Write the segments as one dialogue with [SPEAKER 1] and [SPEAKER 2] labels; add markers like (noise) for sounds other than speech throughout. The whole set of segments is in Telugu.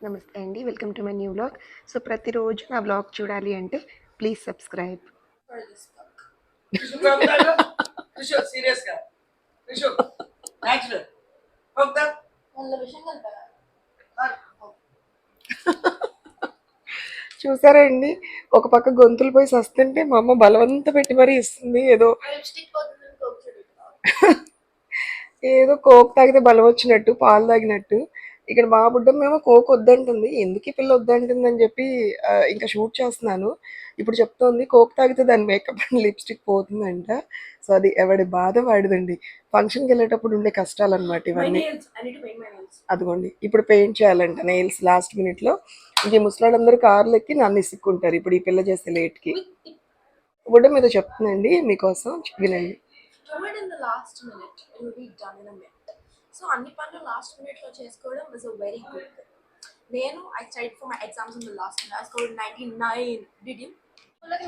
[SPEAKER 1] నమస్తే అండి. Welcome to my new blog. So ప్రతిరోజు నా బ్లాగ్ చూడాలి అంటే ప్లీజ్ సబ్స్క్రైబ్. చూసారా అండి? ఒక పక్క గొంతులు పోయి సస్తుంటే మా అమ్మ బలవంత పెట్టి మరీ ఇస్తుంది. ఏదో (laughs) ఏదో కోక్ తాగితే బలం వచ్చినట్టు పాలు తాగినట్టు. ఇక్కడ మా బుడ్డమ్మేమో కోక్ వద్దంటుంది. ఎందుకు ఈ పిల్ల వద్దంటుంది అని చెప్పి ఇంకా షూట్ చేస్తున్నాను. ఇప్పుడు చెప్తోంది కోక్ తాగితే దాని మేకప్ అండ్ లిప్స్టిక్ పోతుందంట. సో అది ఎవడి బాధ వాడిదండి. ఫంక్షన్కి వెళ్ళేటప్పుడు ఉండే కష్టాలు అనమాట ఇవన్నీ. అదిగోండి ఇప్పుడు పెయింట్ చేయాలంట నెయిల్స్ లాస్ట్ మినిట్లో. ఇంక ఈ ముసలాళ్ళందరూ కార్లు ఎక్కి నన్ను ఇసుక్కుంటారు ఇప్పుడు ఈ పిల్ల చేస్తే లేట్కి. బుడ్డ మీద చెప్తుందండి మీకోసం వినండి.
[SPEAKER 2] Do it in the last minute. It will be done in a minute. So అన్ని పనులు లాస్ట్ మినిట్లో చేసుకోవడం ఇస్ అ వెరీ గుడ్ నేను I study for my exams in the last minute I scored 99 did you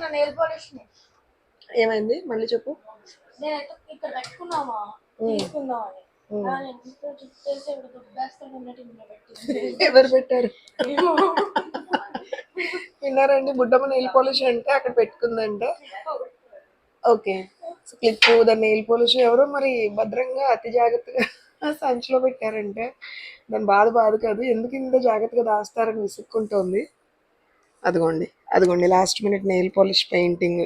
[SPEAKER 2] నా నెయిల్ పాలిష్ని.
[SPEAKER 1] ఏమైంది? మళ్ళీ చెప్పు.
[SPEAKER 2] నేనైతే ఇక్కడ పెట్టుకున్నామా? తీసుకుందామని
[SPEAKER 1] ఎవరు పెట్టారు? విన్నారండి బుడ్డమ్మ నెయిల్ పాలిష్ అంటే అక్కడ పెట్టుకుందంట. ఓకే. క్లిప్ దాని నెయిల్ పాలిష్ ఎవరో మరి భద్రంగా అతి జాగ్రత్తగా సంచిలో పెట్టారంటే దాని బాధ బాధ కాదు. ఎందుకు ఇంత జాగ్రత్తగా దాస్తారని విసుక్కుంటోంది. అదిగోండి అదిగోండి last minute nail polish painting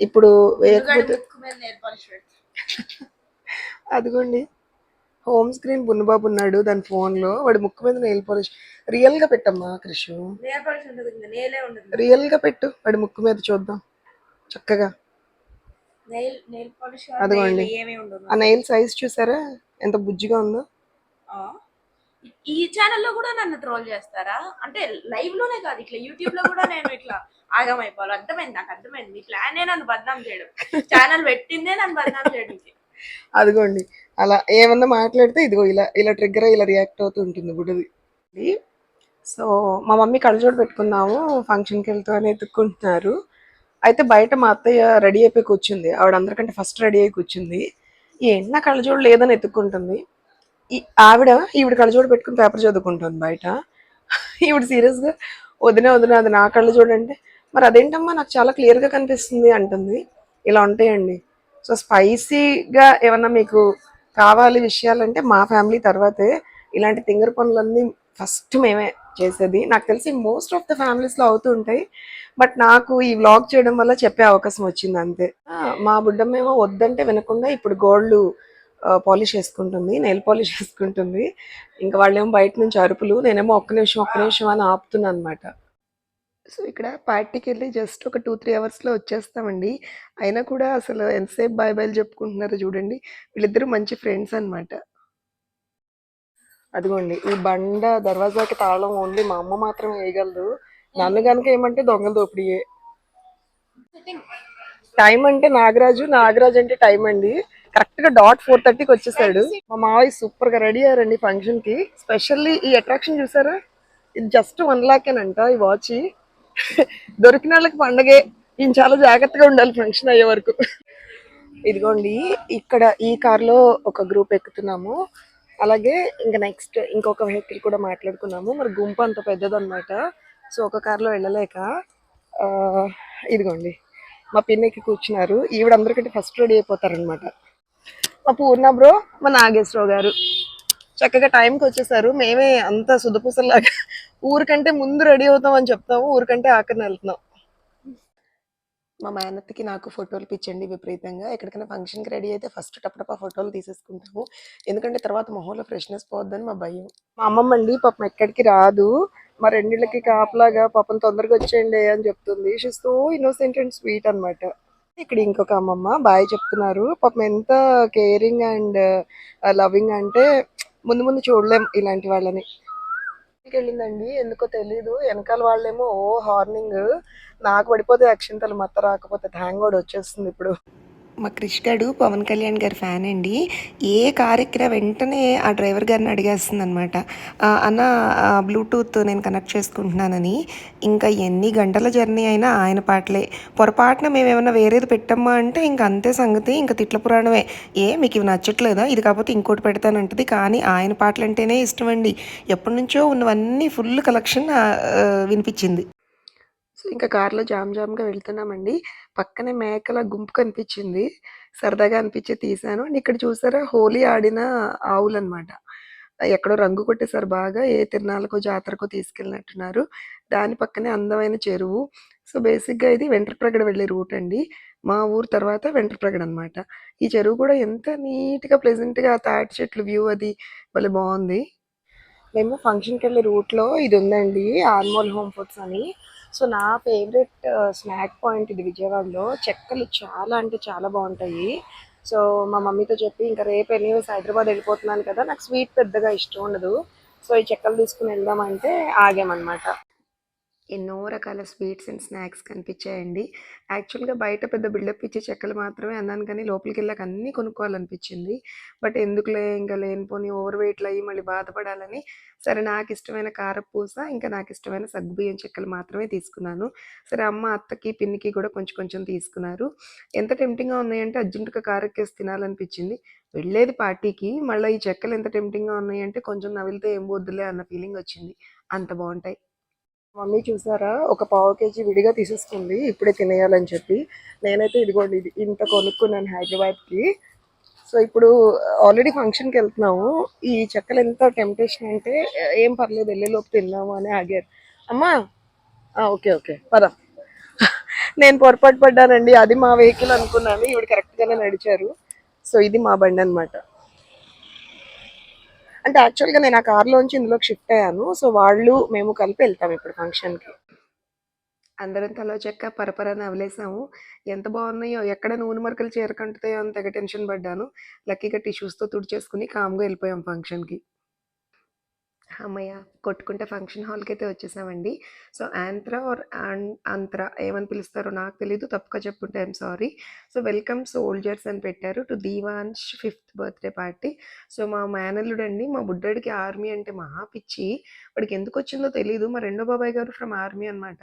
[SPEAKER 1] ఇప్పుడు వేయకపోతే అదిగోండి హోమ్ స్క్రీన్ బున్నబాబు ఉన్నాడు దాని ఫోన్లో వాడి ముక్కు మీద నెయిల్ పాలిష్ రియల్గా పెట్టమ్మా కృషు.
[SPEAKER 2] నెయిల్ పాలిష్ ఉంటుంది ఇంకా నెయిలే ఉండదు.
[SPEAKER 1] రియల్గా పెట్టు వాడి ముక్కు మీద చూద్దాం. చక్కగా. అదిగోండి. ఆ నెయిల్ సైజ్ చూసారా? ఎంత బుజ్జిగా ఉందో.
[SPEAKER 2] ఈ ఛానల్లో కూడా నన్ను ట్రోల్ చేస్తారా? అంటే లైవ్లోనే కాదు ఇట్లా యూట్యూబ్లో కూడా నేను ఇట్లా ఆగమైపోవాలి. అర్థమైంది నాకు అర్థమైంది. మీ ప్లానే నన్ను బద్నాం చేయడం. ఛానల్ పెట్టిందే నన్ను బద్నాం చేయడానికి.
[SPEAKER 1] అదిగోండి. అలా ఏమన్నా మాట్లాడితే ఇదిగో ఇలా ఇలా ట్రిగ్గర్ ఇలా రియాక్ట్ అవుతూ ఉంటుంది బుడ్డది. సో మా మమ్మీ కళ్ళజోడు పెట్టుకుందాము ఫంక్షన్కి వెళ్తూ అని ఎత్తుక్కుంటున్నారు అయితే బయట మా అత్తయ్య రెడీ అయిపోయి కూర్చుంది. ఆవిడ అందరికంటే ఫస్ట్ రెడీ అయి కూర్చుంది. ఏంటి? నా కళ్ళజోడు లేదని ఎత్తుక్కుంటుంది. ఈ ఆవిడ ఈవిడ కళ్ళజోడు పెట్టుకుని పేపర్ చదువుకుంటుంది బయట. ఈవిడ సీరియస్గా వదిన వదిన అది నా కళ్ళజోడు అంటే మరి అదేంటమ్మా? నాకు చాలా క్లియర్గా కనిపిస్తుంది అంటుంది. ఇలా ఉంటాయండి. సో స్పైసీగా ఏమన్నా మీకు కావాలి విషయాలంటే మా ఫ్యామిలీ తర్వాతే ఇలాంటి తింగర పనులన్నీ ఫస్ట్ మేమే చేసేది. నాకు తెలిసి మోస్ట్ ఆఫ్ ద ఫ్యామిలీస్లో అవుతూ ఉంటాయి. బట్ నాకు ఈ వ్లాగ్ చేయడం వల్ల చెప్పే అవకాశం వచ్చింది అంతే. మా బుడ్డమ్మేమో వద్దంటే వినకుండా ఇప్పుడు గోల్డ్ పాలిష్ వేసుకుంటుంది నెయిల్ పాలిష్ వేసుకుంటుంది ఇంకా వాళ్ళేమో బయట నుంచి అరుపులు నేనేమో ఒక్క నిమిషం ఒక్క నిమిషం అని ఆపుతున్నాను అనమాట సో ఇక్కడ పార్టీకి వెళ్ళి జస్ట్ ఒక టూ త్రీ అవర్స్లో వచ్చేస్తామండి. అయినా కూడా అసలు ఎంతసేపు బాయ్ బాయ్లు చెప్పుకుంటున్నారో చూడండి. వీళ్ళిద్దరూ మంచి ఫ్రెండ్స్ అన్నమాట. అదిగోండి ఈ బండ దర్వాజాకి తాళం ఓన్లీ మా అమ్మ మాత్రమే వేయగలదు. నన్ను కనుక ఏమంటే దొంగ దోపిడియే. టైం అంటే నాగరాజు నాగరాజు అంటే టైం అండి. కరెక్ట్గా డాట్ ఫోర్ థర్టీకి వచ్చేసాడు. మా మావయ్య సూపర్గా రెడీ అయ్యారండి ఫంక్షన్కి. స్పెషల్లీ ఈ అట్రాక్షన్ చూసారా? ఇది జస్ట్ వన్ లాక్ అంట ఈ వాచ్ దొరికిన వాళ్ళకి పండగే. ఈయన చాలా జాగ్రత్తగా ఉండాలి ఫంక్షన్ అయ్యే వరకు. ఇదిగోండి ఇక్కడ ఈ కార్లో ఒక గ్రూప్ ఎక్కుతున్నాము. అలాగే ఇంకా నెక్స్ట్ ఇంకొక వెహికల్ కూడా మాట్లాడుకున్నాము. మరి గుంపు అంత పెద్దదన్నమాట. సో ఒక కార్లో వెళ్ళలేక ఆ, ఇదిగోండి. మా పిన్నికి కూర్చున్నారు. ఈవిడ అందరికంటే ఫస్ట్ రెడీ అయిపోతారనమాట మా పూర్ణ బ్రో మా నాగేశ్వరరావు గారు. చక్కగా టైంకి వచ్చేసారు. మేమే అంత సుధపూసలాగా ఊరికంటే ముందు రెడీ అవుతాం అని చెప్తాము ఊరికంటే ఆఖరిని వెళ్తున్నాం. మా మేనత్తకి నాకు ఫోటోలు పిచ్చండి విపరీతంగా. ఎక్కడికైనా ఫంక్షన్కి రెడీ అయితే ఫస్ట్ టపటపా ఫోటోలు తీసేసుకుంటాము. ఎందుకంటే తర్వాత మొహంలో ఫ్రెష్నెస్ పోద్దని మా భయం. మా అమ్మమ్మ అండి పాపం ఎక్కడికి రాదు. మా రెండిళ్ళకి కాపలాగా పాపం తొందరగా వచ్చేయండి అని చెప్తుంది. She so innocent and sweet అన్నమాట. ఇక్కడ ఇంకొక అమ్మమ్మ బాయ్ చెప్తున్నారు. పాపం ఎంత కేరింగ్ అండ్ లవింగ్ అంటే ముందు ముందు చూడలేం ఇలాంటి వాళ్ళని. ఇంటికి వెళ్ళిందండి ఎందుకో తెలీదు. వెనకాల వాళ్ళేమో ఓ హార్నింగ్. నాకు పడిపోతే అక్షింతలు మత్త రాకపోతే థ్యాంగ్ కూడా వచ్చేస్తుంది ఇప్పుడు.
[SPEAKER 3] మా క్రిష్ పవన్ కళ్యాణ్ గారి ఫ్యాన్ అండి. ఏ కార్ ఎక్కినా వెంటనే ఆ డ్రైవర్ గారిని అడిగేస్తుంది అనమాట అన్న బ్లూటూత్ నేను కనెక్ట్ చేసుకుంటున్నానని. ఇంకా ఎన్ని గంటల జర్నీ అయినా ఆయన పాటలే. పొరపాటున మేమేమన్నా వేరేది పెట్టమ్మా అంటే ఇంకా అంతే సంగతి ఇంకా తిట్ల పురాణమే. ఏ మీకు ఇవి నచ్చట్లేదా? ఇది కాకపోతే ఇంకోటి పెడతానంటది. కానీ ఆయన పాటలు అంటేనే ఇష్టం అండి ఎప్పటి నుంచో ఉన్నవన్నీ ఫుల్ కలెక్షన్ వినిపించింది.
[SPEAKER 4] సో ఇంకా కార్లో జామ్ జామ్గా వెళ్తున్నామండి. పక్కనే మేకల గుంపు కనిపించింది. సరదాగా అనిపించి తీశాను. అండ్ ఇక్కడ చూసారా హోలీ ఆడిన ఆవులు అనమాట ఎక్కడో రంగు కొట్టేశారు బాగా. ఏ తిరునాళ్ళకో జాతరకో తీసుకెళ్ళినట్టున్నారు. దాని పక్కనే అందమైన చెరువు. సో బేసిక్గా ఇది వెంట్రప్రగడ వెళ్ళే రూట్ అండి. మా ఊరు తర్వాత వెంట్రప్రగడ అనమాట ఈ చెరువు కూడా ఎంత నీట్గా ప్లెజెంట్గా తాటి చెట్లు వ్యూ అది భలే బాగుంది. మేము ఫంక్షన్కి వెళ్ళే రూట్లో ఇది ఉందండి ఆర్మోల్ హోమ్ ఫుడ్స్ అని. సో నా ఫేవరెట్ స్నాక్ పాయింట్ ఇది విజయవాడలో. చెక్కలు చాలా అంటే చాలా బాగుంటాయి. సో మా మమ్మీతో చెప్పి ఇంకా రేపు ఎనీవేస్ హైదరాబాద్ వెళ్ళిపోతున్నాను కదా నాకు స్వీట్ పెద్దగా ఇష్టం ఉండదు. సో ఈ చెక్కలు తీసుకుని వెళ్దామంటే ఆగామన్నమాట. ఎన్నో రకాల స్వీట్స్ అండ్ స్నాక్స్ కనిపించాయండి. యాక్చువల్గా బయట పెద్ద బిల్డప్ ఇచ్చే చెక్కలు మాత్రమే అన్నాను కానీ లోపలికి వెళ్ళాక అన్నీ కొనుక్కోవాలనిపించింది. బట్ ఎందుకులే ఇంకా లేనిపోని ఓవర్ వెయిట్లు అయ్యి మళ్ళీ బాధపడాలని సరే నాకు ఇష్టమైన కారపూస ఇంకా నాకు ఇష్టమైన సగ్గుబియ్యం చెక్కలు మాత్రమే తీసుకున్నాను. సరే అమ్మ అత్తకి పిన్నికి కూడా కొంచెం కొంచెం తీసుకున్నారు. ఎంత టెంప్టింగ్గా ఉన్నాయంటే అర్జెంటుగా కారెక్కేసి తినాలనిపించింది. వెళ్ళేది పార్టీకి మళ్ళీ ఈ చెక్కలు ఎంత టెంప్టింగ్గా ఉన్నాయంటే కొంచెం నవిలితే ఏం వద్దులే అన్న ఫీలింగ్ వచ్చింది. అంత బాగుంటాయి. మమ్మీ చూసారా? ఒక పావు కేజీ విడిగా తీసేసుకుంది. ఇప్పుడే తినేయాలని చెప్పి. నేనైతే ఇదిగోండి ఇది ఇంత కొనుక్కున్నాను హైదరాబాద్కి. సో ఇప్పుడు ఆల్రెడీ ఫంక్షన్కి వెళ్తున్నాము. ఈ చెక్కలు ఎంత టెంప్టేషన్ అంటే ఏం పర్లేదు వెళ్ళేలోపు తిన్నాము అని ఆగారు. అమ్మా! ఓకే ఓకే పద. నేను పొరపాటు పడ్డానండి. అది మా వెహికల్ అనుకున్నాను. ఇవి కరెక్ట్గానే నడిచారు. సో ఇది మా బండి అనమాట అంటే యాక్చువల్గా నేను ఆ కార్లోంచి ఇందులోకి షిఫ్ట్ అయ్యాను. సో వాళ్ళు మేము కలిపి వెళ్తాం ఇప్పుడు ఫంక్షన్కి అందరం తలో చెక్క పరపర నవలేసాము ఎంత బాగున్నాయో ఎక్కడ నూనె మరకలు చేరకంటుతాయో అని తెగ టెన్షన్ పడ్డాను. లక్కీగా టిష్యూస్తో తుడిచేసుకుని కామ్గా వెళ్ళిపోయాం ఫంక్షన్కి అమ్మయ్య! కొట్టుకుంటే ఫంక్షన్ హాల్కి అయితే వచ్చేసామండి. సో ఆంత్రా ఆర్ అంత్రా ఏమని పిలుస్తారో నాకు తెలీదు తప్పుగా చెప్పుంటే I'm sorry. So welcome soldiers అని పెట్టారు to Deevansh fifth birthday party. So మా మేనల్లుడు అండి మా బుడ్డడికి ఆర్మీ అంటే మహా పిచ్చి. వాడికి ఎందుకు వచ్చిందో తెలియదు మా రెండో బాబాయ్ గారు ఫ్రమ్ ఆర్మీ అనమాట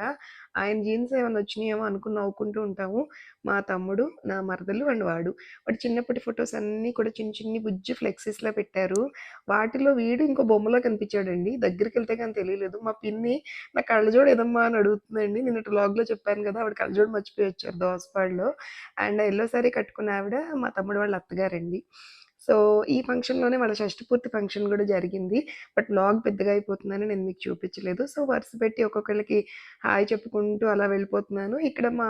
[SPEAKER 4] ఆయన జీన్స్ ఏమైనా వచ్చినాయేమో అనుకుని నవ్వుకుంటూ ఉంటాము. మా తమ్ముడు నా మరదలు అండ్ వాడు. వాడు చిన్నప్పటి ఫొటోస్ అన్నీ కూడా చిన్న చిన్ని బుజ్జి ఫ్లెక్సీస్లో పెట్టారు. వాటిలో వీడు ఇంకో బొమ్మలో కనిపించాడండి. దగ్గరికి వెళ్తే కానీ తెలియలేదు. మా పిన్ని నా కళ్ళజోడు ఏదమ్మా అని అడుగుతుందండి. నేను వ్లాగ్లో చెప్పాను కదా ఆవిడ కళ్ళజోడు మర్చిపోయి వచ్చారు దోసపాడులో. అండ్ ఎల్లో సారీ కట్టుకున్న ఆవిడ మా తమ్ముడు వాళ్ళ అత్తగారండి. సో ఈ ఫంక్షన్లోనే వాళ్ళ షష్ఠపూర్తి ఫంక్షన్ కూడా జరిగింది. బట్ బ్లాగ్ పెద్దగా అయిపోతుందని నేను మీకు చూపించలేదు. సో వరుస పెట్టి ఒక్కొక్కరికి హాయ్ చెప్పుకుంటూ అలా వెళ్ళిపోతున్నాను. ఇక్కడ మా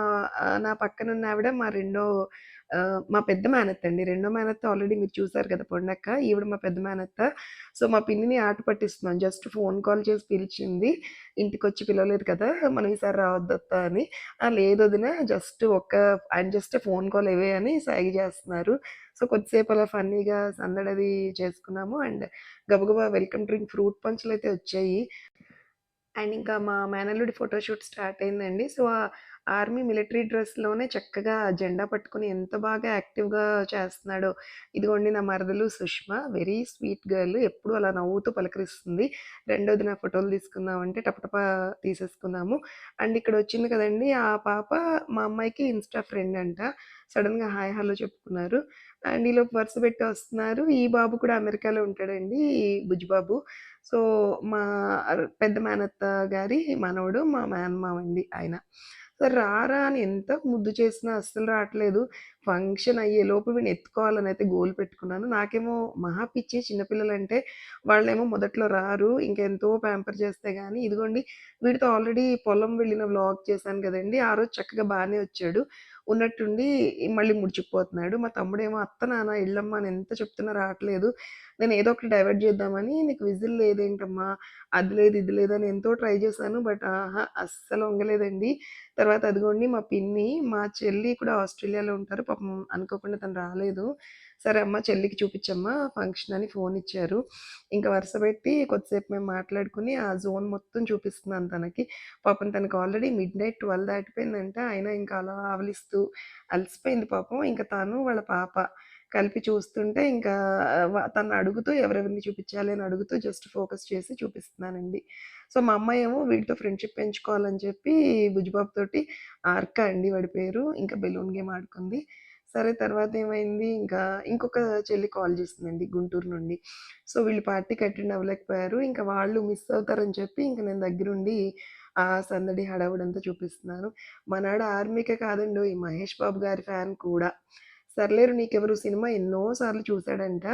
[SPEAKER 4] నా పక్కన ఉన్న ఆవిడ మా రెండో మా పెద్ద మేనత్త అండి. రెండో మేనత్త ఆల్రెడీ మీరు చూసారు కదా పొండక్క ఈవిడ మా పెద్ద మేనత్త. సో మా పిన్నిని ఆట పట్టిస్తున్నాం జస్ట్ ఫోన్ కాల్ చేసి పిలిచింది. ఇంటికి వచ్చి పిలవలేదు కదా మనం ఈసారి రావద్దత్తా అని. "ఆ, లేదు వదిన జస్ట్ ఒక్క ఆయన జస్ట్ ఫోన్ కాల్ ఇవే అని సాగి చేస్తున్నారు. సో కొద్దిసేపు అలా ఫన్నీగా సందడది చేసుకున్నాము. అండ్ గబగబా వెల్కమ్ డ్రింక్ ఫ్రూట్ పంచులు అయితే వచ్చాయి. అండ్ ఇంకా మా మేనల్లుడి ఫోటోషూట్ స్టార్ట్ అయిందండి. సో ఆర్మీ మిలిటరీ డ్రెస్లోనే చక్కగా జెండా పట్టుకుని ఎంత బాగా యాక్టివ్గా చేస్తున్నాడో. ఇదిగోండి నా మరదలు సుష్మా వెరీ స్వీట్ గర్ల్ ఎప్పుడు అలా నవ్వుతూ పలకరిస్తుంది. రెండోది నా ఫోటోలు తీసుకుందామంటే టపటపా తీసేసుకున్నాము అండ్ ఇక్కడ వచ్చింది కదండి ఆ పాప మా అమ్మాయికి ఇన్స్టా ఫ్రెండ్ అంట. సడన్గా హాయ్ హలో చెప్పుకున్నారు. అండ్ ఈలో వరుస పెట్టి వస్తున్నారు. ఈ బాబు కూడా అమెరికాలో ఉంటాడండి ఈ బుజ్జిబాబు సో మా పెద్ద మేనత్త గారి మనవడు మా మేనమావండి ఆయన. రారా అని ఎంత ముద్దు చేసినా అస్సలు రావట్లేదు. ఫంక్షన్ అయ్యే లోపు వీడిని ఎత్తుకోవాలని అయితే గోల్ పెట్టుకున్నాను. నాకేమో మహా పిచ్చి చిన్నపిల్లలంటే వాళ్ళేమో మొదట్లో రారు ఇంకెంతో ప్యాంపర్ చేస్తే కానీ ఇదిగోండి వీడితో ఆల్రెడీ పొలం వెళ్ళిన వ్లాగ్ చేశాను కదండి ఆ రోజు చక్కగా బాగానే వచ్చాడు. ఉన్నట్టుండి మళ్ళీ ముడిచిపోతున్నాడు మా తమ్ముడేమో అత్త నాన్న ఇళ్ళమ్మ అని ఎంత చెప్తున్నా రావట్లేదు. నేను ఏదో ఒకటి డైవర్ట్ చేద్దామని నీకు విజిల్ లేదేంటమ్మా అది లేదు ఇది లేదు అని ఎంతో ట్రై చేశాను. బట్ ఆహా అస్సలు వంగలేదండి. తర్వాత అదిగోండి మా పిన్ని మా చెల్లి కూడా ఆస్ట్రేలియాలో ఉంటారు. పాపం అనుకోకుండా తను రాలేదు. సరే అమ్మ చెల్లికి చూపించమ్మా ఫంక్షన్ అని ఫోన్ ఇచ్చారు. ఇంకా వరుస పెట్టి కొద్దిసేపు మేము మాట్లాడుకుని ఆ జోన్ మొత్తం చూపిస్తున్నాను తనకి. పాపం తనకు ఆల్రెడీ మిడ్ నైట్ ట్వెల్వ్ దాటిపోయిందంటే. అయినా ఇంకా అలా ఆవలిస్తూ అలసిపోయింది పాపం. ఇంకా తను వాళ్ళ పాప. కలిపి చూస్తుంటే ఇంకా తను అడుగుతూ ఎవరెవరిని చూపించాలి అని అడుగుతూ జస్ట్ ఫోకస్ చేసి చూపిస్తున్నానండి. సో మా అమ్మాయి ఏమో వీటితో ఫ్రెండ్షిప్ పెంచుకోవాలని చెప్పి బుజ్జిబాబు తోటి ఆర్క అండి వాడి పేరు. ఇంకా బెలూన్ గేమ్ ఆడుకుంది. సరే తర్వాత ఏమైంది? ఇంకా ఇంకొక చెల్లి కాల్ చేసిందండి గుంటూరు నుండి. సో వీళ్ళు పార్టీకి అటెండ్ అవ్వలేకపోయారు. ఇంకా వాళ్ళు మిస్ అవుతారని చెప్పి ఇంకా నేను దగ్గరుండి ఆ సందడి హడావుడంతా చూపిస్తున్నాను. మనాడు ఆర్మీకే కాదండి ఈ మహేష్ బాబు గారి ఫ్యాన్ కూడా. సర్లేరు నీకెవరు సినిమా ఎన్నోసార్లు చూశాడంట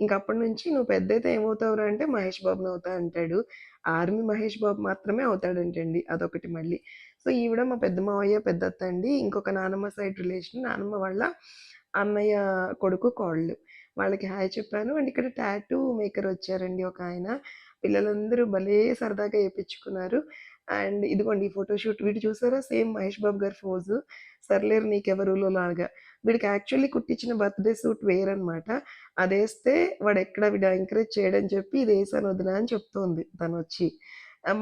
[SPEAKER 4] ఇంక అప్పటి నుంచి నువ్వు పెద్దయితే ఏమవుతావురా అంటే మహేష్ బాబుని అవుతా అంటాడు. ఆర్మీ మహేష్ బాబు మాత్రమే అవుతాడంటండి అదొకటి మళ్ళీ. సో ఈవిడ మా పెద్ద మావయ్య పెద్ద అత్త అండి. ఇంకొక నానమ్మ సైడ్ రిలేషన్ నానమ్మ వాళ్ళ అన్నయ్య కొడుకు కోళ్ళు. వాళ్ళకి హాయ్ చెప్పాను. అండ్ ఇక్కడ టాటూ మేకర్ వచ్చారండి ఒక ఆయన. పిల్లలందరూ భలే సరదాగా వేయించుకున్నారు అండ్ ఇదిగోండి ఈ ఫోటోషూట్ వీటి చూసారా? సేమ్ మహేష్ బాబు గారి ఫోజు. సర్లేరు నీకెవరులో లాగా. వీడికి యాక్చువల్లీ కుట్టించిన బర్త్డే సూట్ వేరనమాట అది వేస్తే వాడు ఎక్కడ వీడు ఎంకరేజ్ చేయడని చెప్పి ఇది వేసాను వదినా అని చెప్తోంది తను వచ్చి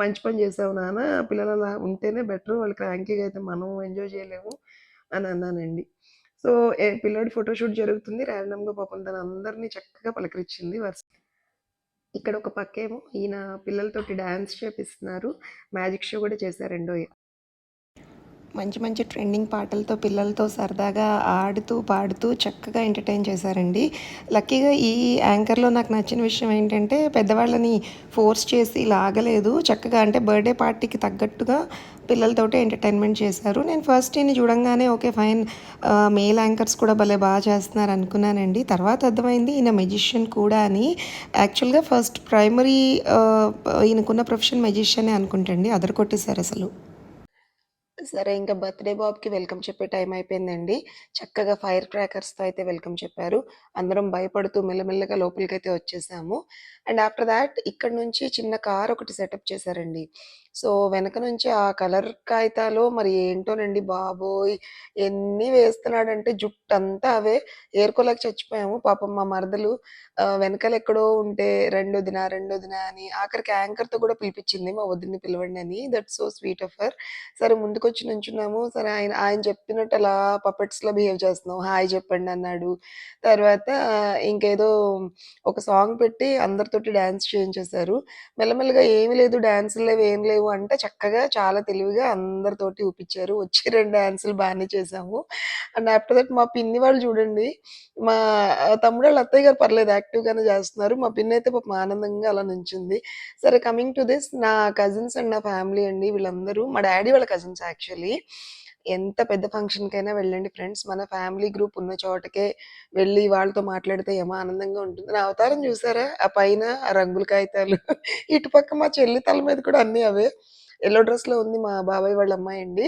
[SPEAKER 4] మంచి పని చేసావు నాన్న. పిల్లలు అలా ఉంటేనే బెటర్. వాళ్ళకి ర్యాంకింగ్ అయితే మనం ఎంజాయ్ చేయలేము అని అన్నానండి. సో ఏ పిల్లోడి ఫోటోషూట్ జరుగుతుంది. ర్యాండమ్గా పాపం తను అందరినీ చక్కగా పలకరించింది వర్షం ఇక్కడ ఒక పక్కేమో ఈయన పిల్లలతోటి డ్యాన్స్ చేపిస్తున్నారు. మ్యాజిక్ షో కూడా చేశారు రెండో
[SPEAKER 3] మంచి మంచి ట్రెండింగ్ పాటలతో పిల్లలతో సరదాగా ఆడుతూ పాడుతూ చక్కగా ఎంటర్టైన్ చేశారండి. లక్కీగా ఈ యాంకర్లో నాకు నచ్చిన విషయం ఏంటంటే పెద్దవాళ్ళని ఫోర్స్ చేసి లాగలేదు. చక్కగా అంటే బర్త్డే పార్టీకి తగ్గట్టుగా పిల్లలతోటి ఎంటర్టైన్మెంట్ చేశారు. నేను ఫస్ట్ ఈయన చూడంగానే ఓకే ఫైన్ మేల్ యాంకర్స్ కూడా భలే బాగా చేస్తున్నారు అనుకున్నానండి. తర్వాత అర్థమైంది ఈయన మెజిషియన్ కూడా అని. యాక్చువల్గా ఫస్ట్ ప్రైమరీ ఈయనకున్న ప్రొఫెషన్ మెజిషియనే అనుకుంటండి అదర్ కొట్టేశారు అసలు.
[SPEAKER 4] సరే ఇంకా బర్త్డే బాబ్కి వెల్కమ్ చెప్పే టైం అయిపోయిందండి. చక్కగా ఫైర్ క్రాకర్స్తో అయితే వెల్కమ్ చెప్పారు. అందరం భయపడుతూ మెల్లమెల్లగా లోపలికి అయితే వచ్చేసాము. అండ్ ఆఫ్టర్ దాట్ ఇక్కడ నుంచి చిన్న కార్ ఒకటి సెటప్ చేశారండి. సో వెనక నుంచి ఆ కలర్ కాగితాలు మరి ఏంటోనండి బాబోయ్! ఎన్ని వేస్తున్నాడంటే జుట్టు అంతా అవే ఏరుకోలేక చచ్చిపోయాము. పాపం మా మరదలు వెనకాల ఎక్కడో ఉంటే రెండోదిన రెండోదిన అని ఆఖరికి యాంకర్తో కూడా పిలిపించింది మా వదిన్ని పిలవండి అని. That so sweet of her సరే ముందుకొచ్చి నుంచున్నాము. సరే ఆయన ఆయన చెప్పినట్టు అలా పపెట్స్లో బిహేవ్ చేస్తున్నాం హాయ్ చెప్పండి అన్నాడు. తర్వాత ఇంకేదో ఒక సాంగ్ పెట్టి అందరితోటి డాన్స్ చేయించేశారు. మెల్లమెల్లగా ఏమీ లేదు డాన్సులు లేవు ఏం లేవు అంటే చక్కగా చాలా తెలివిగా అందరితోటి ఊపించారు వచ్చి రెండు డాన్సులు బాగానే చేసాము అండ్ ఆఫ్టర్ దట్ మా పిన్ని వాళ్ళు చూడండి మా తమ్ముడు వాళ్ళ అత్తయ్య గారు పర్లేదు యాక్టివ్గానే చేస్తున్నారు. మా పిన్ని అయితే పాపం ఆనందంగా అలా నుంచింది. సరే కమింగ్ టు దిస్ నా కజిన్స్ అండ్ నా ఫ్యామిలీ అండి వీళ్ళందరూ మా డాడీ వాళ్ళ కజిన్స్ యాక్చువల్లీ. ఎంత పెద్ద ఫంక్షన్కైనా వెళ్ళండి ఫ్రెండ్స్. మన ఫ్యామిలీ గ్రూప్ ఉన్న చోటకే వెళ్ళి వాళ్ళతో మాట్లాడితే ఏమో ఆనందంగా ఉంటుంది. నా అవతారం చూసారా? ఆ పైన ఆ రంగుల కాగితాలు. (laughs) ఇటుపక్క మా చెల్లి తల మీద కూడా అన్ని అవే. ఎల్లో డ్రెస్లో ఉంది మా బాబాయ్ వాళ్ళ అమ్మాయి అండి.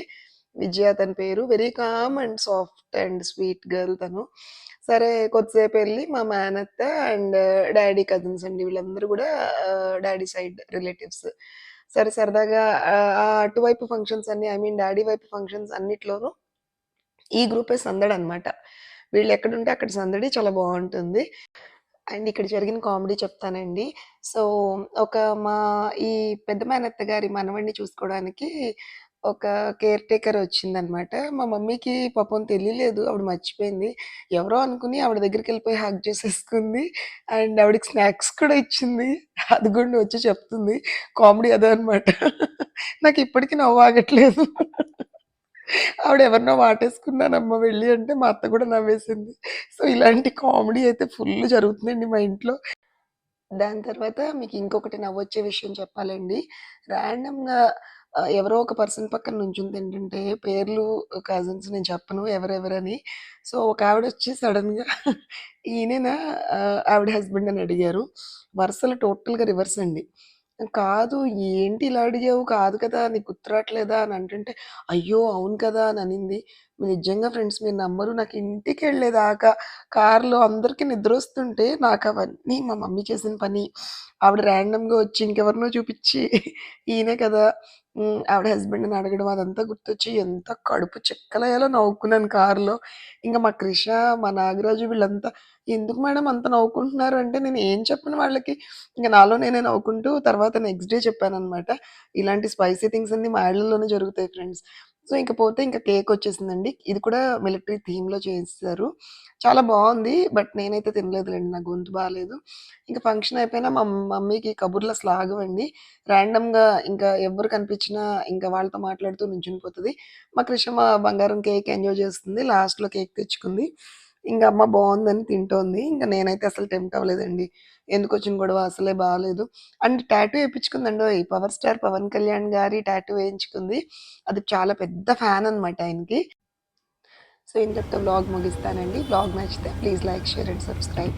[SPEAKER 4] విజయ తన పేరు. Very calm and soft and sweet girl తను. సరే కొద్దిసేపు వెళ్ళి మా మేనత్త అండ్ డాడీ కజిన్స్ అండి. వీళ్ళందరూ కూడా డాడీ సైడ్ రిలేటివ్స్. సరే సరదాగా ఆ అటువైపు ఫంక్షన్స్ అన్ని ఐ మీన్ డాడీ వైపు ఫంక్షన్స్ అన్నిట్లోనూ ఈ గ్రూపే సందడి అనమాట వీళ్ళు ఎక్కడుంటే అక్కడ సందడి చాలా బాగుంటుంది. అండ్ ఇక్కడ జరిగిన కామెడీ చెప్తానండి. సో ఒక మా ఈ పెద్ద మేనత్త గారి మనవడిని చూసుకోవడానికి ఒక కేర్ టేకర్ వచ్చిందనమాట. మా మమ్మీకి పాపం తెలియలేదు ఆవిడ మర్చిపోయింది. ఎవరో అనుకుని ఆవిడ దగ్గరికి వెళ్ళిపోయి హాక్ చేసేసుకుంది. అండ్ ఆవిడకి స్నాక్స్ కూడా ఇచ్చింది. అది కూడా వచ్చి చెప్తుంది. కామెడీ అదే అనమాట నాకు ఇప్పటికీ నవ్వు ఆగట్లేదు. ఆవిడ ఎవరినో వాటేసుకున్నానమ్మ వెళ్ళి అంటే మా అత్త కూడా నవ్వేసింది. సో ఇలాంటి కామెడీ అయితే ఫుల్ జరుగుతుందండి మా ఇంట్లో. దాని తర్వాత మీకు ఇంకొకటి నవ్వొచ్చే విషయం చెప్పాలండి. ర్యాండమ్గా ఎవరో ఒక పర్సన్ పక్కన నుంచుంది ఏంటంటే పేర్లు కజిన్స్ నేను చెప్పను ఎవరెవరని. సో ఒక ఆవిడ వచ్చి సడన్గా (laughs) ఈయనేనా ఆవిడ హస్బెండ్ అని అడిగారు. వరుసలు టోటల్గా రివర్స్ అండి. కాదు ఏంటి ఇలా అడిగావు? కాదు కదా నీకు గుర్తురాట్లేదా? అని అంటుంటే అయ్యో అవును కదా అని అనింది. నిజంగా ఫ్రెండ్స్ మీరు నమ్మరు. నాకు ఇంటికి వెళ్ళేదాకా కార్లో అందరికీ నిద్ర వస్తుంటే నాకు అవన్నీ మా మమ్మీ చేసిన పని. ఆవిడ ర్యాండమ్గా వచ్చి ఇంకెవరినో చూపించి ఈయనే కదా. ఆవిడ హస్బెండ్ని అడగడం అదంతా గుర్తొచ్చి ఎంత కడుపు చెక్కలయ్యాలో నవ్వుకున్నాను కారులో. ఇంకా మా క్రిష మా నాగరాజు వీళ్ళంతా ఎందుకు మేడం అంత నవ్వుకుంటున్నారు? అంటే నేను ఏం చెప్పను వాళ్ళకి. ఇంకా నాలో నేనే నవ్వుకుంటూ తర్వాత నెక్స్ట్ డే చెప్పాను అనమాట ఇలాంటి స్పైసీ థింగ్స్ అన్ని మా ఇళ్ళలోనే జరుగుతాయి ఫ్రెండ్స్. సో ఇంకపోతే ఇంకా కేక్ వచ్చేసిందండి. ఇది కూడా మిలిటరీ థీమ్లో చేస్తారు చాలా బాగుంది. బట్ నేనైతే తినలేదులేండి. నా గొంతు బాగాలేదు ఇంకా ఫంక్షన్ అయిపోయినా మా మమ్మీకి కబుర్లు అసలు ఆగవండి ర్యాండమ్గా ఇంకా ఎవరు కనిపించినా ఇంకా వాళ్ళతో మాట్లాడుతూ నుంచుని పోతుంది. మా కృష్ణ బంగారం కేక్ ఎంజాయ్ చేస్తుంది. లాస్ట్లో కేక్ తెచ్చుకుంది. ఇంకా అమ్మ బాగుందని తింటోంది. ఇంకా నేనైతే అసలు టెంప్ట్ అవ్వలేదండి. ఎందుకు వచ్చిన గొడవ అసలే బాగాలేదు అండ్ టాటూ వేయించుకుందండి ఈ పవర్ స్టార్ పవన్ కళ్యాణ్ గారి టాటూ వేయించుకుంది. అది చాలా పెద్ద ఫ్యాన్ అనమాట ఆయనకి. సో ఇంతటితో బ్లాగ్ ముగిస్తానండి. బ్లాగ్ నచ్చితే please like share and subscribe.